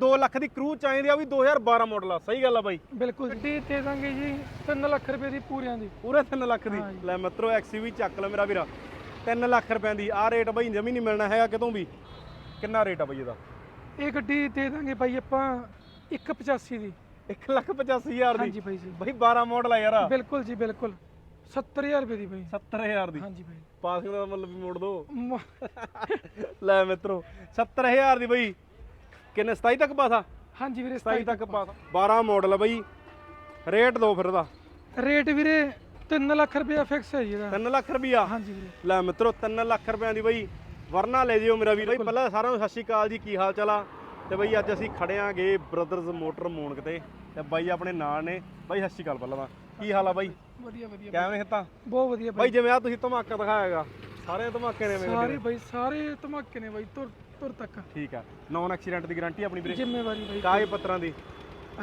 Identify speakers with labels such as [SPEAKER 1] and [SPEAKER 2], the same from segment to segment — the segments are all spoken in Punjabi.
[SPEAKER 1] 2 ਲੱਖ ਦੀ ਕਰੂ ਚਾਹੀਦੀ ਆ ਵੀ 2012 ਮਾਡਲ ਆ। ਸਹੀ ਗੱਲ ਆ ਬਾਈ।
[SPEAKER 2] ਬਿਲਕੁਲ ਗੱਡੀ ਦੇ ਦਾਂਗੇ ਜੀ 3 ਲੱਖ ਰੁਪਏ ਦੀ ਪੂਰਿਆਂ ਦੀ।
[SPEAKER 1] ਪੂਰੇ 3 ਲੱਖ ਦੀ। ਲੈ ਮਿੱਤਰੋ ਐਕਸਯੂਵੀ ਚੱਕ ਲੈ ਮੇਰਾ ਵੀਰਾ। 3 ਲੱਖ ਰੁਪਏ ਦੀ। ਆ ਰੇਟ ਬਾਈ ਜਮੀ ਨਹੀਂ ਮਿਲਣਾ ਹੈਗਾ ਕਿਤੋਂ ਵੀ। ਕਿੰਨਾ ਰੇਟ ਆ ਬਾਈ ਇਹਦਾ?
[SPEAKER 2] ਇਹ ਗੱਡੀ ਦੇ ਦਾਂਗੇ ਬਾਈ ਆਪਾਂ 185 ਦੀ।
[SPEAKER 1] 1 ਲੱਖ 85 ਹਜ਼ਾਰ ਦੀ?
[SPEAKER 2] ਹਾਂਜੀ ਬਾਈ ਜੀ।
[SPEAKER 1] ਬਾਈ 12 ਮਾਡਲ ਆ ਯਾਰ।
[SPEAKER 2] ਬਿਲਕੁਲ ਜੀ ਬਿਲਕੁਲ। 70000 ਰੁਪਏ ਦੀ ਬਾਈ।
[SPEAKER 1] 70000 ਦੀ?
[SPEAKER 2] ਹਾਂਜੀ ਬਾਈ।
[SPEAKER 1] ਪਾਸਿੰਗ ਦਾ ਮਤਲਬ ਵੀ ਮੋੜ ਦੋ। ਲੈ ਮਿੱਤਰੋ 70000 ਦੀ ਬਾਈ। ਕਿੰਨੇ? 27 ਤੱਕ ਪਾਸਾ?
[SPEAKER 2] ਹਾਂਜੀ ਵੀਰੇ
[SPEAKER 1] 27 ਤੱਕ ਪਾਸਾ। 12 ਮਾਡਲ ਆ ਬਾਈ। ਰੇਟ ਦੋ ਫਿਰ ਦਾ
[SPEAKER 2] ਰੇਟ ਵੀਰੇ 3 ਲੱਖ ਰੁਪਏ ਫਿਕਸ ਹੈ ਜੀ ਇਹਦਾ।
[SPEAKER 1] 3 ਲੱਖ ਰੁਪਿਆ
[SPEAKER 2] ਹਾਂਜੀ ਵੀਰੇ।
[SPEAKER 1] ਲੈ ਮਿੱਤਰੋ 3 ਲੱਖ ਰੁਪਿਆਂ ਦੀ ਬਾਈ ਵਰਨਾ ਲੈ ਜਿਓ ਮੇਰਾ ਵੀਰ। ਬਾਈ ਪਹਿਲਾਂ ਸਾਰਿਆਂ ਨੂੰ ਸਤਿ ਸ਼੍ਰੀ ਅਕਾਲ ਜੀ ਕੀ ਹਾਲ ਚਾਲ ਆ? ਤੇ ਬਾਈ ਅੱਜ ਅਸੀਂ ਖੜੇ ਆਂਗੇ ਬ੍ਰਦਰਜ਼ ਮੋਟਰ ਮੋਣਕ ਤੇ। ਤੇ ਬਾਈ ਆਪਣੇ ਨਾਲ ਨੇ। ਬਾਈ ਸਤਿ ਸ਼੍ਰੀ ਅਕਾਲ ਪਹਿਲਾਂ ਤਾਂ। ਕੀ ਹਾਲ ਆ ਬਾਈ?
[SPEAKER 2] ਵਧੀਆ ਵਧੀਆ
[SPEAKER 1] ਕਿਵੇਂ ਹਿੱਤਾ
[SPEAKER 2] ਬਹੁਤ ਵਧੀਆ ਬਾਈ
[SPEAKER 1] ਬਾਈ। ਜਿਵੇਂ ਆ ਤੁਸੀਂ ਧਮਾਕਾ ਦਿਖਾਇਆਗਾ ਸਾਰੇ ਧਮਾਕੇ ਨੇ ਮੇਰੇ
[SPEAKER 2] ਸਾਰੇ ਬਾਈ ਸਾਰੇ ਧਮਾਕੇ ਨੇ ਬਾਈ। ਤੁਰ ਤੁਰ ਤੱਕ
[SPEAKER 1] ਠੀਕ ਆ। ਨੌਨ ਐਕਸੀਡੈਂਟ ਦੀ ਗਾਰੰਟੀ ਆਪਣੀ ਵੀਰੇ।
[SPEAKER 2] ਜ਼ਿੰਮੇਵਾਰੀ ਬਾਈ
[SPEAKER 1] ਕਾਗਜ਼ ਪੱਤਰਾਂ ਦੀ।